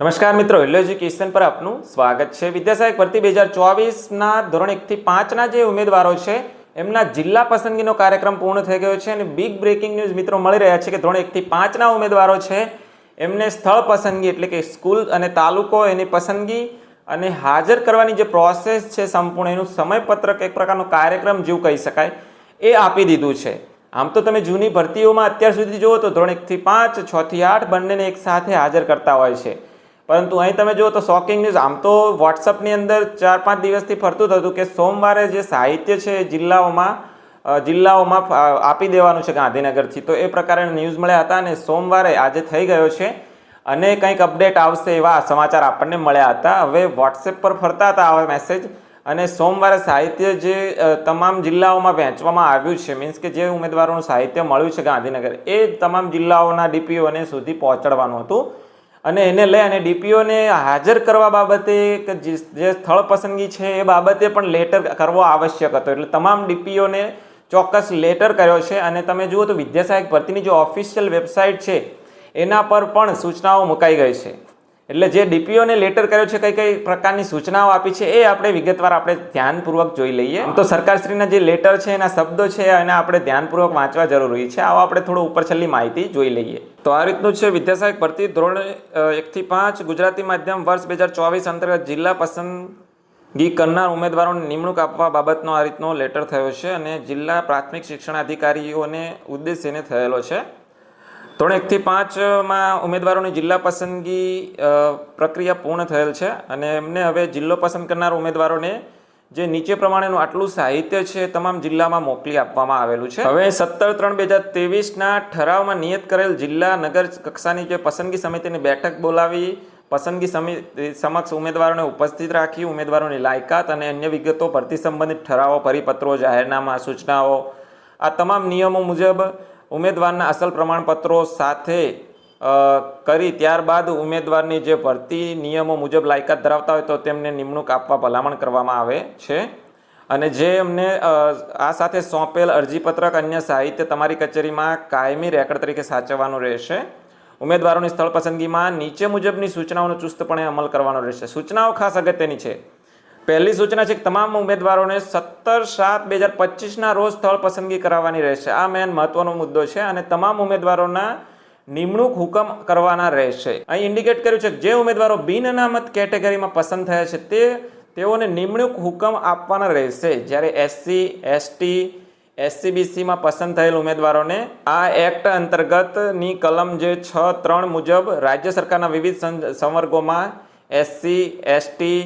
નમસ્કાર મિત્રો hello education પર આપનું સ્વાગત છે. વિદ્યાસહાયક ભરતી બે હજાર ચોવીસના ધોરણ એકથી પાંચના જે ઉમેદવારો છે, એમના જિલ્લા પસંદગીનો કાર્યક્રમ પૂર્ણ થઈ ગયો છે અને બિગ બ્રેકિંગ ન્યૂઝ મિત્રો મળી રહ્યા છે કે ધોરણ એકથી પાંચના ઉમેદવારો છે. એમને સ્થળ પસંદગી એટલે કે સ્કૂલ અને તાલુકો એની પસંદગી અને હાજર કરવાની જે પ્રોસેસ છે સંપૂર્ણ, એનું સમયપત્રક એક પ્રકારનો કાર્યક્રમ જેવું કહી શકાય, એ આપી દીધું છે. આમ તો તમે જૂની ભરતીઓમાં અત્યાર સુધી જુઓ તો ધોરણ એકથી પાંચ છથી આઠ બંનેને એક સાથે હાજર કરતા હોય છે. પરંતુ અહીં તમે જુઓ તો શોકિંગ ન્યૂઝ આમ તો વોટ્સઅપની અંદર ચાર પાંચ દિવસથી ફરતું થતું કે સોમવારે જે સાહિત્ય છે જિલ્લાઓમાં જિલ્લાઓમાં આપી દેવાનું છે ગાંધીનગરથી. તો એ પ્રકારે ન્યૂઝ મળ્યા હતા અને સોમવારે આજે થઈ ગયો છે અને કંઈક અપડેટ આવશે એવા સમાચાર આપણને મળ્યા હતા. હવે વોટ્સએપ પર ફરતા હતા આવા મેસેજ અને સોમવારે સાહિત્ય જે તમામ જિલ્લાઓમાં વહેંચવામાં આવ્યું છે મીન્સ કે જે ઉમેદવારોનું સાહિત્ય મળ્યું છે ગાંધીનગર, એ તમામ જિલ્લાઓના ડીપીઓને સુધી પહોંચાડવાનું હતું. અને એને લઈ અને ડીપીઓને હાજર કરવા બાબતે કે જે સ્થળ પસંદગી છે એ બાબતે પણ લેટર કરવો આવશ્યક હતો. એટલે તમામ ડીપીઓને ચોક્કસ લેટર કર્યો છે અને તમે જુઓ તો વિદ્યાસહાયક ભરતીની જે ઓફિશિયલ વેબસાઇટ છે, એના પર પણ સૂચનાઓ મુકાઈ ગઈ છે. એટલે જે ડીપીઓને લેટર કર્યો છે, કઈ કઈ પ્રકારની સૂચનાઓ આપી છે, એ આપણે વિગતવાર આપણે ધ્યાનપૂર્વક જોઈ લઈએ. તો સરકારશ્રીના જે લેટર છે, એના શબ્દો છે, એને આપણે ધ્યાનપૂર્વક વાંચવા જરૂરી છે. આવો આપણે થોડું ઉપર છેલ્લી માહિતી જોઈ લઈએ. તો આ રીતનું છે વિદ્યાસહાયક ભરતી ધોરણ એકથી પાંચ, ગુજરાતી માધ્યમ વર્ષ બે હજાર ચોવીસ અંતર્ગત જિલ્લા પસંદગી કરનાર ઉમેદવારોને નિમણૂક આપવા બાબતનો આ રીતનો લેટર થયો છે અને જિલ્લા પ્રાથમિક શિક્ષણ અધિકારીઓને ઉદ્દેશીને થયેલો છે. ધોરણ એકથી પાંચમાં ઉમેદવારોની જિલ્લા પસંદગી પ્રક્રિયા પૂર્ણ થયેલ છે અને એમને હવે જિલ્લો પસંદ કરનાર ઉમેદવારોને જે નીચે પ્રમાણેનું આટલું સાહિત્ય છે તમામ જિલ્લામાં મોકલી આપવામાં આવેલું છે. હવે સત્તર ત્રણ બે હજાર ત્રેવીસના ઠરાવમાં નિયત કરેલ જિલ્લા નગર કક્ષાની જે પસંદગી સમિતિની બેઠક બોલાવી, પસંદગી સમિતિ સમક્ષ ઉમેદવારોને ઉપસ્થિત રાખી, ઉમેદવારોની લાયકાત અને અન્ય વિગતો ભરતી સંબંધિત ઠરાવો, પરિપત્રો, જાહેરનામા, સૂચનાઓ, આ તમામ નિયમો મુજબ ઉમેદવારના અસલ પ્રમાણપત્રો સાથે કરી ત્યારબાદ ઉમેદવારની જે ભરતી નિયમો મુજબ લાયકાત ધરાવતા હોય તો તેમને નિમણૂક આપવા ભલામણ કરવામાં આવે છે. અને જે અમને આ સાથે સોંપેલ અરજીપત્રક અન્ય સાહિત્ય તમારી કચેરીમાં કાયમી રેકર્ડ તરીકે સાચવવાનું રહેશે. ઉમેદવારોની સ્થળ પસંદગીમાં નીચે મુજબની સૂચનાઓનો ચુસ્તપણે અમલ કરવાનો રહેશે. સૂચનાઓ ખાસ અગત્યની છે. પહેલી સૂચના છે કે તમામ ઉમેદવારોને સત્તર સાત બે હજાર પચીસના રોજ સ્થળ પસંદગી કરાવવાની રહેશે. આ મેન મહત્વનો મુદ્દો છે અને તમામ ઉમેદવારોના નિમણૂક હુકમ કરવાના રહેશે. અહીં ઇન્ડિકેટ કર્યું છે કે જે ઉમેદવારો બિન અનામત કેટેગરીમાં પસંદ થયા છે તે તેઓને નિમણૂક હુકમ આપવાના રહેશે. જ્યારે એસસી એસટી એસસીબીસીમાં પસંદ થયેલ ઉમેદવારોને આ એક્ટ અંતર્ગતની કલમ જે છ ત્રણ મુજબ રાજ્ય સરકારના વિવિધ સંવર્ગોમાં એસસી એસટી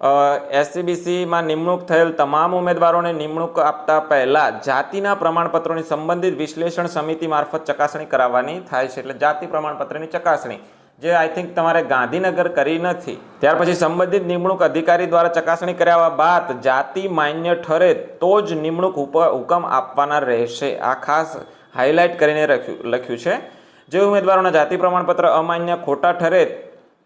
એસસીબીસીમાં નિમણૂક થયેલ તમામ ઉમેદવારોને નિમણૂક આપતા પહેલાં જાતિના પ્રમાણપત્રોની સંબંધિત વિશ્લેષણ સમિતિ મારફત ચકાસણી કરાવવાની થાય છે. એટલે જાતિ પ્રમાણપત્રની ચકાસણી. જે આઈ થિંક તમારે ગાંધીનગર કરી નથી. ત્યાર પછી સંબંધિત નિમણૂક અધિકારી દ્વારા ચકાસણી કર્યા બાદ જાતિ માન્ય ઠરે તો જ નિમણૂક હુકમ આપવાના રહેશે. આ ખાસ હાઇલાઇટ કરીને લખ્યું છે. જે ઉમેદવારોના જાતિ પ્રમાણપત્ર અમાન્ય ખોટા ઠરે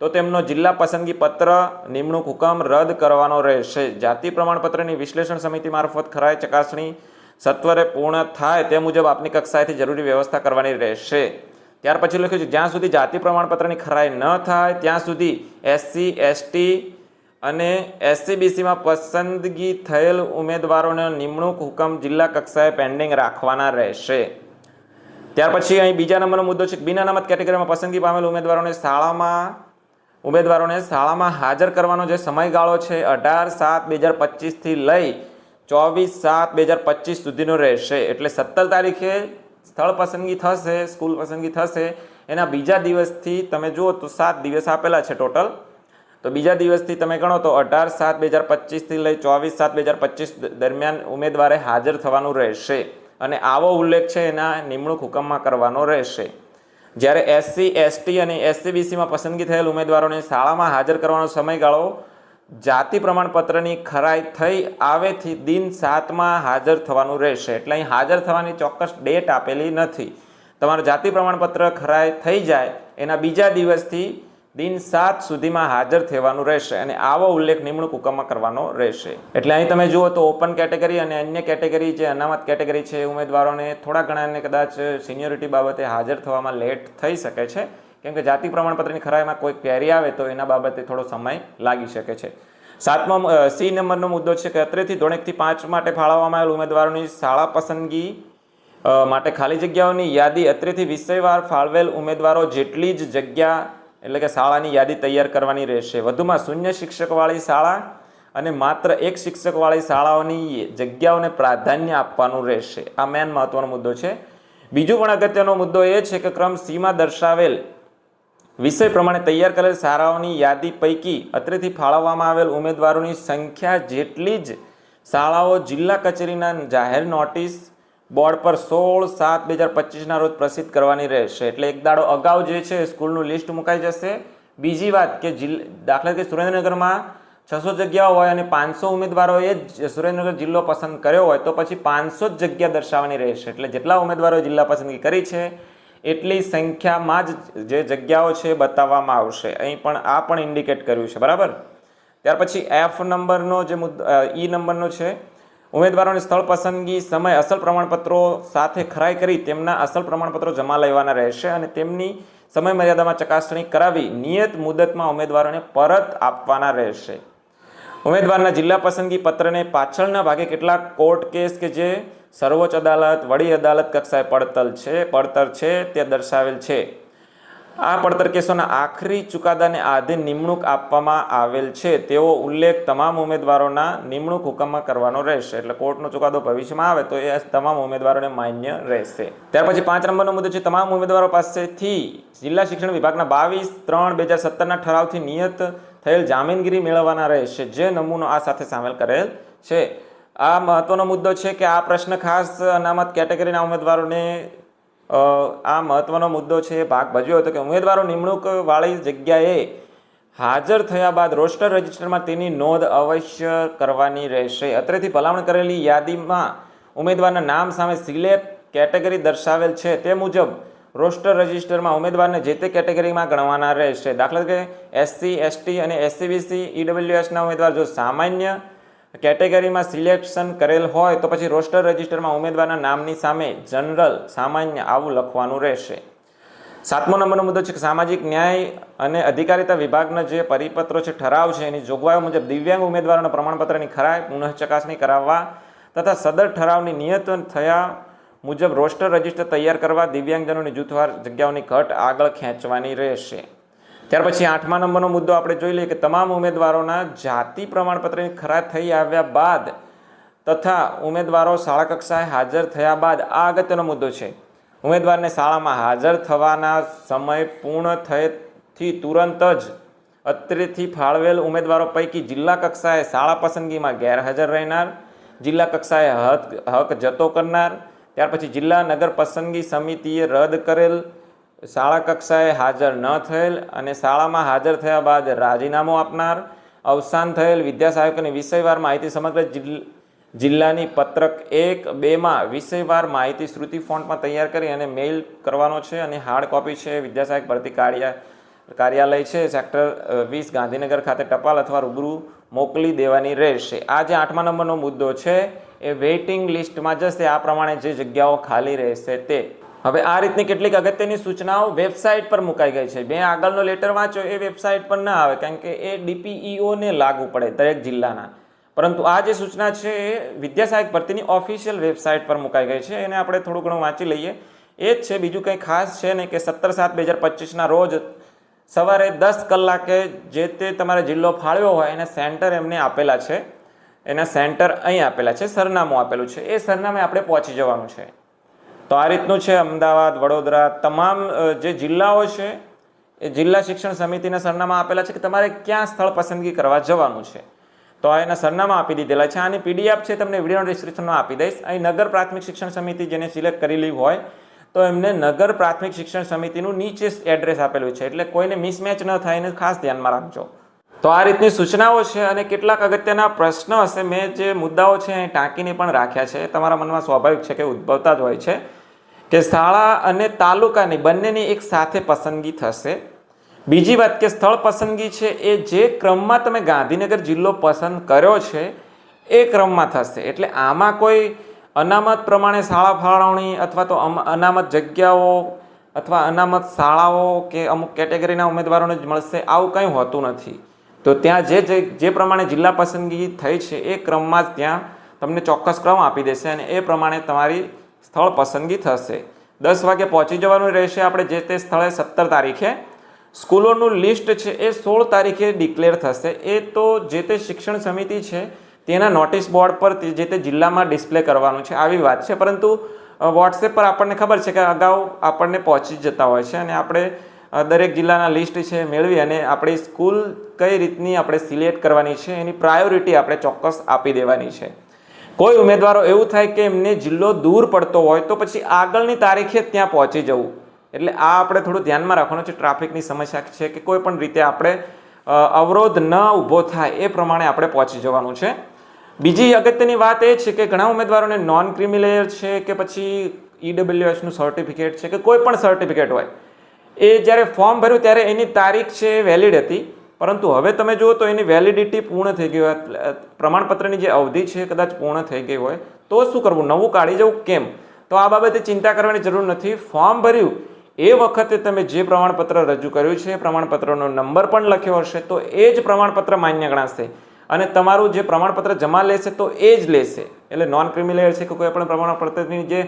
તો તેમનો જિલ્લા પસંદગી પત્ર, નિમણૂક હુકમ રદ કરવાનો રહેશે. જાતિ પ્રમાણપત્રની વિશ્લેષણ સમિતિ મારફત ખરાઈ ચકાસણી સત્વરે પૂર્ણ થાય તે મુજબ આપની કક્ષાએથી જરૂરી વ્યવસ્થા કરવાની રહેશે. ત્યાર પછી લખ્યું છે, જ્યાં સુધી જાતિ પ્રમાણપત્રની ખરાઈ ન થાય, ત્યાં સુધી એસસી એસટી અને એસસીબીસીમાં પસંદગી થયેલ ઉમેદવારોને નિમણૂક હુકમ જિલ્લા કક્ષાએ પેન્ડિંગ રાખવાના રહેશે. ત્યાર પછી અહીં બીજા નંબરનો મુદ્દો છે, બિન અનામત કેટેગરીમાં પસંદગી પામેલ ઉમેદવારોને શાળામાં ઉમેદવારોને શાળામાં હાજર કરવાનો જે સમયગાળો છે, અઢાર સાત બે હજાર પચીસથી લઈ ચોવીસ સાત બે હજાર પચીસ સુધીનો રહેશે. એટલે સત્તર તારીખે સ્થળ પસંદગી થશે, સ્કૂલ પસંદગી થશે. એના બીજા દિવસથી તમે જુઓ તો સાત દિવસ આપેલા છે ટોટલ. તો બીજા દિવસથી તમે ગણો તો અઢાર સાત બે હજાર પચીસથી લઈ ચોવીસ સાત બે હજાર પચીસ દરમિયાન ઉમેદવારે હાજર થવાનું રહેશે. અને આવો ઉલ્લેખ છે એના નિમણૂક હુકમમાં કરવાનો રહેશે. જ્યારે એસસી એસટી અને એસસીબીસીમાં પસંદગી થયેલ ઉમેદવારોને શાળામાં હાજર કરવાનો સમયગાળો જાતિ પ્રમાણપત્રની ખરાઈ થઈ આવેથી દિન સાતમાં હાજર થવાનું રહેશે. એટલે અહીં હાજર થવાની ચોક્કસ ડેટ આપેલી નથી. તમારું જાતિ પ્રમાણપત્ર ખરાઈ થઈ જાય એના બીજા દિવસથી દિન સાત સુધીમાં હાજર થવાનું રહેશે અને આવો ઉલ્લેખ નિમણૂક હુકમમાં કરવાનો રહેશે. એટલે અહીં તમે જુઓ તો ઓપન કેટેગરી અને અન્ય કેટેગરી જે અનામત કેટેગરી છે ઉમેદવારોને થોડા ઘણાને કદાચ સિનિયોરિટી બાબતે હાજર થવામાં લેટ થઈ શકે છે. કેમ કે જાતિ પ્રમાણપત્રની ખરાઈમાં કોઈ ક્વેરી આવે તો એના બાબતે થોડો સમય લાગી શકે છે. સાતમો સી નંબરનો મુદ્દો છે કે અત્રેથી ધોરણથી પાંચ માટે ફાળવવામાં આવેલ ઉમેદવારોની શાળા પસંદગી માટે ખાલી જગ્યાઓની યાદી. અત્રેથી વિષયવાર ફાળવેલ ઉમેદવારો જેટલી જ જગ્યા એટલે કે શાળાની યાદી તૈયાર કરવાની રહેશે. વધુમાં શૂન્ય શિક્ષકવાળી શાળા અને માત્ર એક શિક્ષકવાળી શાળાઓની જગ્યાઓને પ્રાધાન્ય આપવાનું રહેશે. આ મેન મહત્વનો મુદ્દો છે. બીજું પણ અગત્યનો મુદ્દો એ છે કે ક્રમ સીમાં દર્શાવેલ વિષય પ્રમાણે તૈયાર કરેલ શાળાઓની યાદી પૈકી અત્રેથી ફાળવવામાં આવેલ ઉમેદવારોની સંખ્યા જેટલી જ શાળાઓ જિલ્લા કચેરીના જાહેર નોટિસ બોર્ડ પર સોળ સાત બે હજાર પચીસના રોજ પ્રસિદ્ધ કરવાની રહેશે. એટલે એક દાડો અગાઉ જે છે, સ્કૂલનું લિસ્ટ મુકાઈ જશે. બીજી વાત કે જિલ્લા, દાખલા તરીકે સુરેન્દ્રનગરમાં છસો જગ્યાઓ હોય અને પાંચસો ઉમેદવારોએ જ સુરેન્દ્રનગર જિલ્લો પસંદ કર્યો હોય, તો પછી પાંચસો જ જગ્યા દર્શાવવાની રહેશે. એટલે જેટલા ઉમેદવારોએ જિલ્લા પસંદગી કરી છે, એટલી સંખ્યામાં જ જે જગ્યાઓ છે બતાવવામાં આવશે. અહીં પણ આ પણ ઇન્ડિકેટ કર્યું છે. બરાબર? ત્યાર પછી એફ નંબરનો જે મુદ્દો ઈ નંબરનો છે ઉમેદવારોની સ્થળ પસંદગી, સમય, અસલ પ્રમાણપત્રો સાથે ખરાઈ કરી તેમના અસલ પ્રમાણપત્રો જમા લેવાના રહેશે અને તેમની સમય મર્યાદામાં ચકાસણી કરાવી નિયત મુદતમાં ઉમેદવારોને પરત આપવાના રહેશે. ઉમેદવારના જિલ્લા પસંદગી પત્રને પાછળના ભાગે કેટલાક કોર્ટ કેસ કે જે સર્વોચ્ચ અદાલત, વડી અદાલત કક્ષાએ પડતલ છે, પડતર છે, તે દર્શાવેલ છે. આ પડતર કેસોના આખરી ચુકાદાને આધીન નિમણૂક આપવામાં આવેલ છે. તેવો ઉલ્લેખ તમામ ઉમેદવારોના નિમણૂક હુકમમાં કરવાનો રહેશે. એટલે કોર્ટનો ચુકાદો ભવિષ્યમાં આવે તો એ તમામ ઉમેદવારોને માન્ય રહેશે. ત્યાર પછી પાંચ નંબરનો મુદ્દો છે. તમામ ઉમેદવારો પાસેથી જિલ્લા શિક્ષણ વિભાગના બાવીસ ત્રણ બે હજાર સત્તરના ઠરાવથી નિયત થયેલ જામીનગીરી મેળવવાના રહેશે. જે નમૂનો આ સાથે સામેલ કરેલ છે. આ મહત્વનો મુદ્દો છે કે આ પ્રશ્ન ખાસ અનામત કેટેગરીના ઉમેદવારોને આ મહત્વનો મુદ્દો છે, ભાગ ભજવ્યો હતો કે ઉમેદવારો નિમણૂક વાળી જગ્યાએ હાજર થયા બાદ રોસ્ટર રજિસ્ટરમાં તેની નોંધ અવશ્ય કરવાની રહેશે. અત્રેથી ભલામણ કરેલી યાદીમાં ઉમેદવારના નામ સામે સિલેક્ટ કેટેગરી દર્શાવેલ છે. તે મુજબ, રોસ્ટર રજિસ્ટરમાં ઉમેદવારને જે તે કેટેગરીમાં ગણવાના રહેશે. દાખલા તરીકે, એસસી, એસટી અને એસસીબીસી, ઈડબ્લ્યુએસના ઉમેદવાર જો સામાન્ય કેટેગરીમાં સિલેક્શન કરેલ હોય તો પછી રોસ્ટર રજિસ્ટરમાં ઉમેદવારના નામની સામે જનરલ સામાન્ય આવું લખવાનું રહેશે. સાતમો નંબરનો મુદ્દો છે કે સામાજિક ન્યાય અને અધિકારિતા વિભાગના જે પરિપત્રો છે, ઠરાવ છે, એની જોગવાઈઓ મુજબ દિવ્યાંગ ઉમેદવારોના પ્રમાણપત્રની ખરાઈ પુનઃ ચકાસણી કરાવવા તથા સદર ઠરાવની નિયત થયા મુજબ રોસ્ટર રજિસ્ટર તૈયાર કરવા દિવ્યાંગજનોની જૂથવાર જગ્યાઓની ઘટ આગળ ખેંચવાની રહેશે. ત્યાર પછી આઠમા નંબરનો મુદ્દો આપણે જોઈ લઈએ કે તમામ ઉમેદવારોના જાતિ પ્રમાણપત્રની ખરા થઈ આવ્યા બાદ તથા ઉમેદવારો શાળા કક્ષાએ હાજર થયા બાદ આ અગત્યનો મુદ્દો છે. ઉમેદવારને શાળામાં હાજર થવાના સમય પૂર્ણ થયેથી તુરંત જ અત્રેથી ફાળવેલ ઉમેદવારો પૈકી જિલ્લા કક્ષાએ શાળા પસંદગીમાં ગેરહાજર રહેનાર, જિલ્લા કક્ષાએ હક હક જતો કરનાર, ત્યાર પછી જિલ્લા નગર પસંદગી સમિતિએ રદ કરેલ શાળા કક્ષાએ હાજર ન થયેલ અને શાળામાં હાજર થયા બાદ રાજીનામું આપનાર અવસાન થયેલ વિદ્યા સહાયકોની વિષયવાર માહિતી સમગ્ર જિલ્લ- જિલ્લાની પત્રક એક બેમાં વિષયવાર માહિતી શ્રુતિ ફોન્ટમાં તૈયાર કરી અને મેઇલ કરવાનો છે અને હાર્ડ કોપી છે. વિદ્યા સહાયક ભરતી કાર્ય, કાર્યાલય છે. સેક્ટર વીસ ગાંધીનગર ખાતે ટપાલ અથવા રૂબરૂ મોકલી દેવાની રહેશે. આ જે આઠમા નંબરનો મુદ્દો છે. એ વેઇટિંગ લિસ્ટમાં જશે. આ પ્રમાણે જે જગ્યાઓ ખાલી રહેશે તે હવે આ રીતની કેટલીક અગત્યની સૂચનાઓ વેબસાઇટ પર મુકાઈ ગઈ છે. મેં આગળનો લેટર વાંચ્યો, એ વેબસાઇટ પર ના આવે, કારણ કે એ ડીપીઈઓને લાગુ પડે દરેક જિલ્લાના. પરંતુ આ જે સૂચના છે, એ વિદ્યા સહાયક ભરતીની ઓફિશિયલ વેબસાઇટ પર મુકાઈ ગઈ છે. એને આપણે થોડું ઘણું વાંચી લઈએ. એ જ છે, બીજું કંઈ ખાસ છે નહીં કે સત્તર સાત બે હજાર પચીસના રોજ સવારે દસ કલાકે જે તે તમારે જિલ્લો ફાળવ્યો હોય, એના સેન્ટર એમને આપેલા છે. એના સેન્ટર અહીં આપેલા છે, સરનામું આપેલું છે. એ સરનામે આપણે પહોંચી જવાનું છે. તો આ રીતનું છે અમદાવાદ, વડોદરા. તમામ જે જિલ્લાઓ છે, એ જિલ્લા શિક્ષણ સમિતિના સરનામા આપેલા છે કે તમારે ક્યાં સ્થળ પસંદગી કરવા જવાનું છે. તો આ એના સરનામા આપી દીધેલા છે. આની પીડીએફ છે તમને વીડિયો ડિસ્ક્રિપ્શનમાં આપી દઈશ. અહીં નગર પ્રાથમિક શિક્ષણ સમિતિ જેને સિલેક્ટ કરેલી હોય, તો એમને નગર પ્રાથમિક શિક્ષણ સમિતિનું નીચે એડ્રેસ આપેલું છે. એટલે કોઈને મિસમેચ ન થાય એને ખાસ ધ્યાનમાં રાખજો. તો આ રીતની સૂચનાઓ છે અને કેટલાક અગત્યના પ્રશ્નો હશે. મેં જે મુદ્દાઓ છે એ ટાંકીને પણ રાખ્યા છે. તમારા મનમાં સ્વાભાવિક છે કે ઉદ્ભવતા જ હોય છે. કે શાળા અને તાલુકાની બંનેની એક સાથે પસંદગી થશે. બીજી વાત કે સ્થળ પસંદગી છે, એ જે ક્રમમાં તમે ગાંધીનગર જિલ્લો પસંદ કર્યો છે, એ ક્રમમાં થશે. એટલે આમાં કોઈ અનામત પ્રમાણે શાળા ફાળવણી અથવા તો અનામત જગ્યાઓ અથવા અનામત શાળાઓ કે અમુક કેટેગરીના ઉમેદવારોને જ મળશે, આવું કંઈ હોતું નથી. તો ત્યાં જે જે પ્રમાણે જિલ્લા પસંદગી થઈ છે, એ ક્રમમાં જ ત્યાં તમને ચોક્કસ ક્રમ આપી દેશે અને એ પ્રમાણે તમારી સ્થળ પસંદગી થશે. દસ વાગે પહોંચી જવાનું રહેશે આપણે જે તે સ્થળે સત્તર તારીખે. સ્કૂલોનું લિસ્ટ છે એ સોળ તારીખે ડિક્લેર થશે. એ તો જે તે શિક્ષણ સમિતિ છે તેના નોટિસ બોર્ડ પર જે તે જિલ્લામાં ડિસ્પ્લે કરવાનું છે આવી વાત છે. પરંતુ વોટ્સએપ પર આપણને ખબર છે કે અગાઉ આપણને પહોંચી જતા હોય છે અને આપણે દરેક જિલ્લાના લિસ્ટ છે મેળવી અને આપણી સ્કૂલ કઈ રીતની આપણે સિલેક્ટ કરવાની છે એની પ્રાયોરિટી આપણે ચોક્કસ આપી દેવાની છે. કોઈ ઉમેદવારો એવું થાય કે એમને જિલ્લો દૂર પડતો હોય તો પછી આગળની તારીખે ત્યાં પહોંચી જવું. એટલે આ આપણે થોડું ધ્યાનમાં રાખવાનું છે. ટ્રાફિકની સમસ્યા છે કે કોઈ પણ રીતે આપણે અવરોધ ન ઊભો થાય એ પ્રમાણે આપણે પહોંચી જવાનું છે. બીજી અગત્યની વાત એ છે કે ઘણા ઉમેદવારોને નોન ક્રિમિલેયર છે કે પછી ઈડબ્લ્યુએસનું સર્ટિફિકેટ છે કે કોઈ પણ સર્ટિફિકેટ હોય. એ જ્યારે ફોર્મ ભર્યું ત્યારે એની તારીખ છે એ વેલિડ હતી. પરંતુ હવે તમે જુઓ તો એની વેલિડિટી પૂર્ણ થઈ ગઈ હોય પ્રમાણપત્રની જે અવધિ છે કદાચ પૂર્ણ થઈ ગઈ હોય, તો શું કરવું? નવું કાઢી જવું કેમ? તો આ બાબતે ચિંતા કરવાની જરૂર નથી. ફોર્મ ભર્યું. એ વખતે તમે જે પ્રમાણપત્ર રજૂ કર્યું છે પ્રમાણપત્રનો નંબર પણ લખ્યો હશે, તો એ જ પ્રમાણપત્ર માન્ય ગણાશે. અને તમારું જે પ્રમાણપત્ર જમા લેશે, તો એ જ લેશે. એટલે નોન ક્રિમિલેયર છે કે કોઈ પણ પ્રમાણપત્રની જે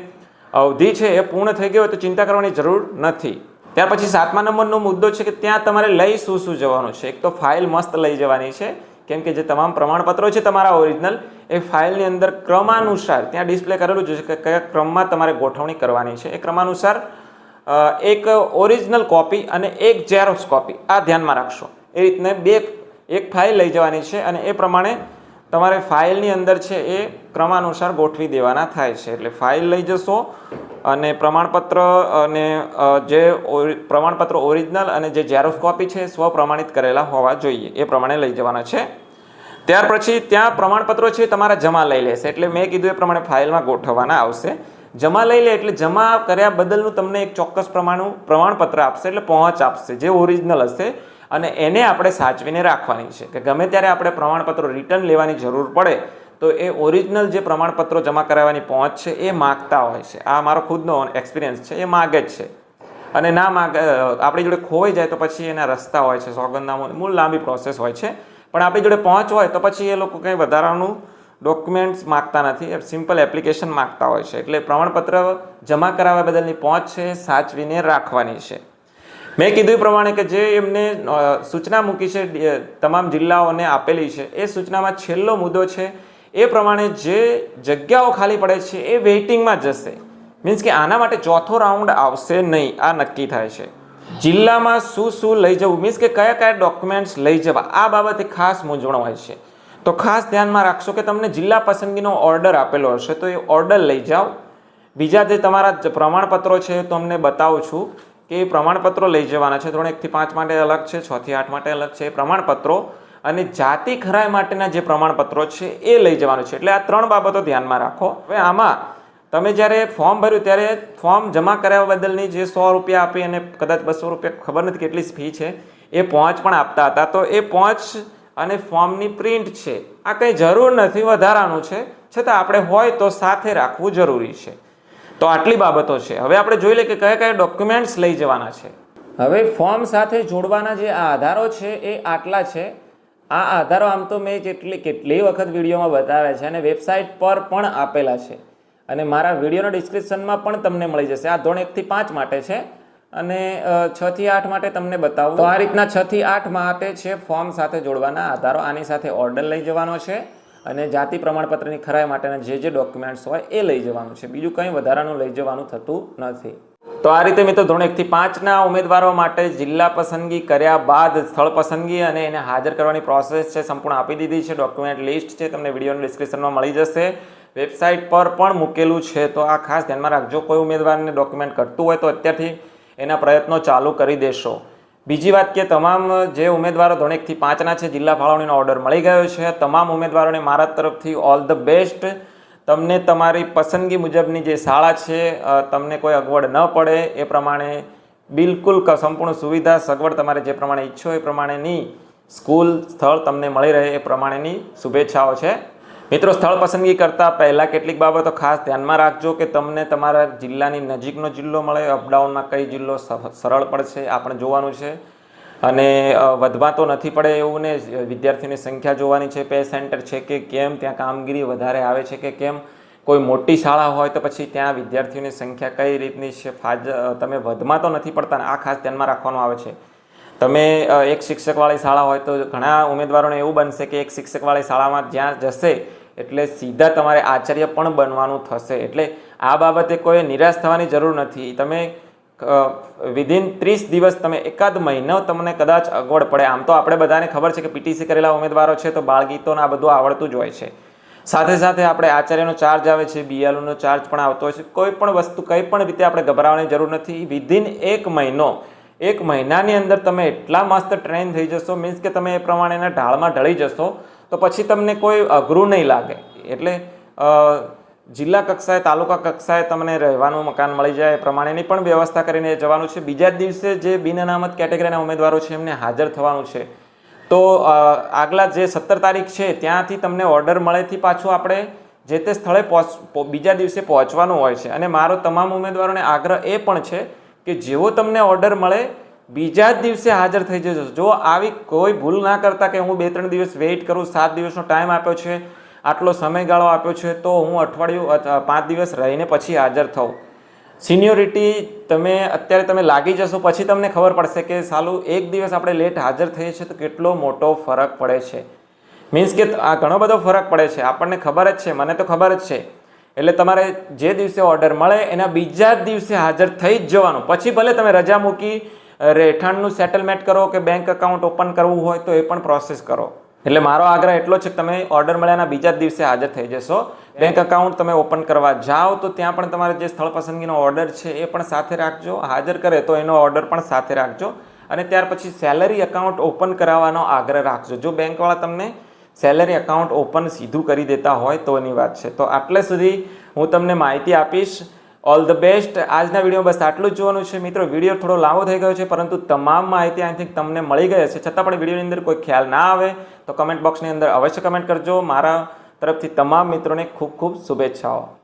અવધિ છે એ પૂર્ણ થઈ ગઈ હોય, તો ચિંતા કરવાની જરૂર નથી. ત્યાર પછી સાતમા નંબરનો મુદ્દો છે કે ત્યાં તમારે લઈ શું શું જવાનું છે? એક તો ફાઇલ મસ્ત લઈ જવાની છે, કેમ કે જે તમામ પ્રમાણપત્રો છે તમારા ઓરિજિનલ, એ ફાઇલની અંદર ક્રમાનુસાર ત્યાં ડિસ્પ્લે કરેલું છે કે કયા ક્રમમાં તમારે ગોઠવણી કરવાની છે. એ ક્રમાનુસાર એક ઓરિજિનલ કોપી અને એક ઝેરોક્સ કોપી આ ધ્યાનમાં રાખશો. એ રીતને બે, એક ફાઇલ લઈ જવાની છે અને એ પ્રમાણે તમારે ફાઇલની અંદર છે એ ક્રમાનુસાર ગોઠવી દેવાના થાય છે. એટલે ફાઇલ લઈ જશો અને પ્રમાણપત્ર અને જે પ્રમાણપત્ર ઓરિજિનલ અને જે ઝેરોક્સ કોપી છે એ સ્વપ્રમાણિત કરેલા હોવા જોઈએ. એ પ્રમાણે લઈ જવાના છે. ત્યાર પછી ત્યાં પ્રમાણપત્રો છે તમારા જમા લઈ લેશે. એટલે મેં કીધું એ પ્રમાણે ફાઇલમાં ગોઠવવાના આવશે. જમા લઈ લે એટલે જમા કર્યા બદલનું તમને એક ચોક્કસ પ્રમાણનું પ્રમાણપત્ર આપશે એટલે પહોંચ આપશે, જે ઓરિજિનલ હશે. અને એને આપણે સાચવીને રાખવાની છે. કે ગમે ત્યારે આપણે પ્રમાણપત્રો રિટર્ન લેવાની જરૂર પડે તો એ ઓરિજિનલ જે પ્રમાણપત્રો જમા કરાવવાની પહોંચ છે, એ માગતા હોય છે. આ મારો ખુદનો એક્સપિરિયન્સ છે, એ માગે જ છે. અને ના માગ આપણી જોડે ખોવાઈ જાય તો પછી એના રસ્તા હોય છે, સોગંદનામું, મૂળ લાંબી પ્રોસેસ હોય છે. પણ આપણી જોડે પહોંચ હોય તો પછી એ લોકો કંઈ વધારાનું ડોક્યુમેન્ટ્સ માગતા નથી. સિમ્પલ એપ્લિકેશન માગતા હોય છે. એટલે પ્રમાણપત્ર જમા કરાવવા બદલની પહોંચ છે સાચવીને રાખવાની છે. મેં કીધું પ્રમાણે કે જે એમને સૂચના મૂકી છે તમામ જિલ્લાઓને આપેલી છે, એ સૂચનામાં છેલ્લો મુદ્દો છે એ પ્રમાણે જે જગ્યાઓ ખાલી પડે છે એ વેઇટિંગમાં જશે. મીન્સ કે આના માટે ચોથો રાઉન્ડ આવશે નહીં. આ નક્કી થાય છે. જિલ્લામાં શું શું લઈ જવું? મીન્સ કે કયા કયા ડોક્યુમેન્ટ્સ લઈ જવા? આ બાબતે ખાસ મૂંઝવણ હોય છે. તો ખાસ ધ્યાનમાં રાખશો કે તમને જિલ્લા પસંદગીનો ઓર્ડર આપેલો હશે, તો એ ઓર્ડર લઈ જાઓ. બીજા જે તમારા પ્રમાણપત્રો છે, એ તમને બતાવું છું કે એ પ્રમાણપત્રો લઈ જવાના છે. ધોરણ એકથી પાંચ માટે અલગ છે છથી આઠ માટે અલગ છે. એ પ્રમાણપત્રો અને જાતિ ખરાઈ માટેના જે પ્રમાણપત્રો છે એ લઈ જવાનું છે. એટલે આ ત્રણ બાબતો ધ્યાનમાં રાખો. હવે આમાં તમે જ્યારે ફોર્મ ભર્યું ત્યારે ફોર્મ જમા કરાવવા બદલની જે સો રૂપિયા આપી અને કદાચ બસો રૂપિયા ખબર નથી કેટલી ફી છે, એ પહોંચ પણ આપતા હતા. તો એ પહોંચ અને ફોર્મની પ્રિન્ટ છે, આ કંઈ જરૂર નથી, વધારાનું છે. છતાં આપણે હોય તો સાથે રાખવું જરૂરી છે. તો આટલી બાબતો છે. હવે આપણે જોઈ લઈએ કે કયા કયા ડોક્યુમેન્ટ્સ લઈ જવાના છે. હવે ફોર્મ સાથે જોડવાના જે આ આધારો છે એ આટલા છે. આ આધારો આમ તો મેં જેટલી કેટલી વખત વિડીયોમાં બતાવ્યા છે અને વેબસાઇટ પર પણ આપેલા છે. અને મારા વિડીયોના ડિસ્ક્રિપ્શનમાં પણ તમને મળી જશે. આ ધોરણ એકથી પાંચ માટે છે અને છથી આઠ માટે તમને બતાવું. તો આ રીતના છથી આઠ માટે છે ફોર્મ સાથે જોડવાના આધારો. આની સાથે ઓર્ડર લઈ જવાનો છે અને જાતિ પ્રમાણપત્રની ખરાઈ માટેના જે જે ડોક્યુમેન્ટ્સ હોય એ લઈ જવાનું છે. બીજું કંઈ વધારાનું લઈ જવાનું થતું નથી. તો આ રીતે મિત્રો ધોરણ એકથી પાંચના ઉમેદવારો માટે જિલ્લા પસંદગી કર્યા બાદ સ્થળ પસંદગી અને એને હાજર કરવાની પ્રોસેસ છે સંપૂર્ણ આપી દીધી છે. ડોક્યુમેન્ટ લિસ્ટ છે તમને વિડીયોની ડિસ્ક્રિપ્શનમાં મળી જશે. વેબસાઇટ પર પણ મૂકેલું છે. તો આ ખાસ ધ્યાનમાં રાખજો. કોઈ ઉમેદવારને ડોક્યુમેન્ટ કરતું હોય તો અત્યારથી એના પ્રયત્નો ચાલુ કરી દેશો. બીજી વાત કે તમામ જે ઉમેદવારો ધોરણ એકથી પાંચના છે, જિલ્લા ફાળવણીનો ઓર્ડર મળી ગયો છે. તમામ ઉમેદવારોને મારા તરફથી ઓલ ધ બેસ્ટ તમને તમારી પસંદગી મુજબની જે શાળા છે તમને કોઈ અગવડ ન પડે એ પ્રમાણે બિલકુલ સંપૂર્ણ સુવિધા સગવડ તમારે જે પ્રમાણે ઈચ્છો એ પ્રમાણેની સ્કૂલ, સ્થળ તમને મળી રહે એ પ્રમાણેની શુભેચ્છાઓ છે. મિત્રો, સ્થળ પસંદગી કરતાં પહેલાં કેટલીક બાબતો ખાસ ધ્યાનમાં રાખજો કે તમને તમારા જિલ્લાની નજીકનો જિલ્લો મળે, અપડાઉનમાં કઈ જિલ્લો સરળ પડશે આપણે પણ જોવાનું છે. અને વધવા તો નથી પડે એવું ને, વિદ્યાર્થીઓની સંખ્યા જોવાની છે પે સેન્ટર છે કે કેમ, ત્યાં કામગીરી વધારે આવે છે કે કેમ, કોઈ મોટી શાળા હોય તો પછી ત્યાં વિદ્યાર્થીઓની સંખ્યા કઈ રીતની છે, ફાજ તમે વધમાં તો નથી પડતા આ ખાસ ધ્યાનમાં રાખવાનું આવે છે. તમે એક શિક્ષકવાળી શાળા હોય તો ઘણા ઉમેદવારોને એવું બનશે કે એક શિક્ષકવાળી શાળામાં જ્યાં જશે એટલે સીધા તમારે આચાર્ય પણ બનવાનું થશે. એટલે આ બાબતે કોઈ નિરાશ થવાની જરૂર નથી. તમે વિધિન ત્રીસ દિવસ તમે એકાદ મહિનો તમને કદાચ અગવડ પડે. આમ તો આપણે બધાને ખબર છે કે પીટીસી કરેલા ઉમેદવારો છે તો બાળગીતોને આ બધું આવડતું જ હોય છે. સાથે સાથે આપણે આચાર્યનો ચાર્જ આવે છે બીએલઓનો ચાર્જ પણ આવતો હોય છે. કોઈ પણ વસ્તુ, કંઈ પણ રીતે આપણે ગભરાવાની જરૂર નથી. વિધિન એક મહિનો, એક મહિનાની અંદર તમે એટલા મસ્ત ટ્રેન થઈ જશો. મીન્સ કે તમે એ પ્રમાણેના ઢાળમાં ઢળી જશો. તો પછી તમને કોઈ અઘરું નહીં લાગે. એટલે જિલ્લા કક્ષાએ, તાલુકા કક્ષાએ તમને રહેવાનું મકાન મળી જાય એ પ્રમાણેની પણ વ્યવસ્થા કરીને જવાનું છે. બીજા જ દિવસે જે બિન અનામત કેટેગરીના ઉમેદવારો છે એમને હાજર થવાનું છે. તો આગલા જે સત્તર તારીખ છે ત્યાંથી તમને ઓર્ડર મળેથી પાછું આપણે જે તે સ્થળે પહોંચ બીજા દિવસે પહોંચવાનું હોય છે. અને મારો તમામ ઉમેદવારોને આગ્રહ એ પણ છે કે જેવો તમને ઓર્ડર મળે, બીજા જ દિવસે હાજર થઈ જજો. જો આવી કોઈ ભૂલ ના કરતા કે હું બે ત્રણ દિવસ વેઇટ કરું, સાત દિવસનો ટાઈમ આપ્યો છે આટલો સમયગાળો આપ્યો છે તો હું અઠવાડિયું પાંચ દિવસ રહીને પછી હાજર થઉં. સિનિયોરિટી તમે, અત્યારે તમે લાગી જશો, પછી તમને ખબર પડશે કે સાલું એક દિવસ આપણે લેટ હાજર થઈએ છીએ તો કેટલો મોટો ફરક પડે છે. મીન્સ કે આ ઘણો બધો ફરક પડે છે. આપણને ખબર જ છે, મને તો ખબર જ છે. એટલે તમારે જે દિવસે ઓર્ડર મળે, એના બીજા જ દિવસે હાજર થઈ જ જવાનું. પછી ભલે તમે રજા મૂકી રહેઠાણનું સેટલમેન્ટ કરો કે બેંક એકાઉન્ટ ઓપન કરવું હોય તો એ પણ પ્રોસેસ કરો. એટલે મારો આગ્રહ એટલો છે કે તમે ઓર્ડર મળ્યાના બીજા દિવસે હાજર થઈ જશો. બેંક એકાઉન્ટ તમે ઓપન કરવા જાઓ તો ત્યાં પણ તમારે જે સ્થળ પસંદગીનો ઓર્ડર છે એ પણ સાથે રાખજો. હાજર કરે તો એનો ઓર્ડર પણ સાથે રાખજો. અને ત્યાર પછી સેલરી એકાઉન્ટ ઓપન કરાવવાનો આગ્રહ રાખજો. જો બેંકવાળા તમને સેલરી એકાઉન્ટ ઓપન સીધું કરી દેતા હોય તો એની વાત છે. તો આટલે સુધી હું તમને માહિતી આપીશ. ઓલ ધ બેસ્ટ આજના વીડિયો બસ આટલું જ જોવાનું છે. મિત્રો, વીડિયો થોડો લાંબો થઈ ગયો છે, પરંતુ તમામ માહિતી આઈ થિંક તમને મળી ગઈ હશે. છતાં પણ વિડીયોની અંદર કોઈ ખ્યાલ ના આવે, તો કમેન્ટ બોક્સની અંદર અવશ્ય કમેન્ટ કરજો. મારા તરફથી તમામ મિત્રોને ખૂબ ખૂબ શુભેચ્છાઓ.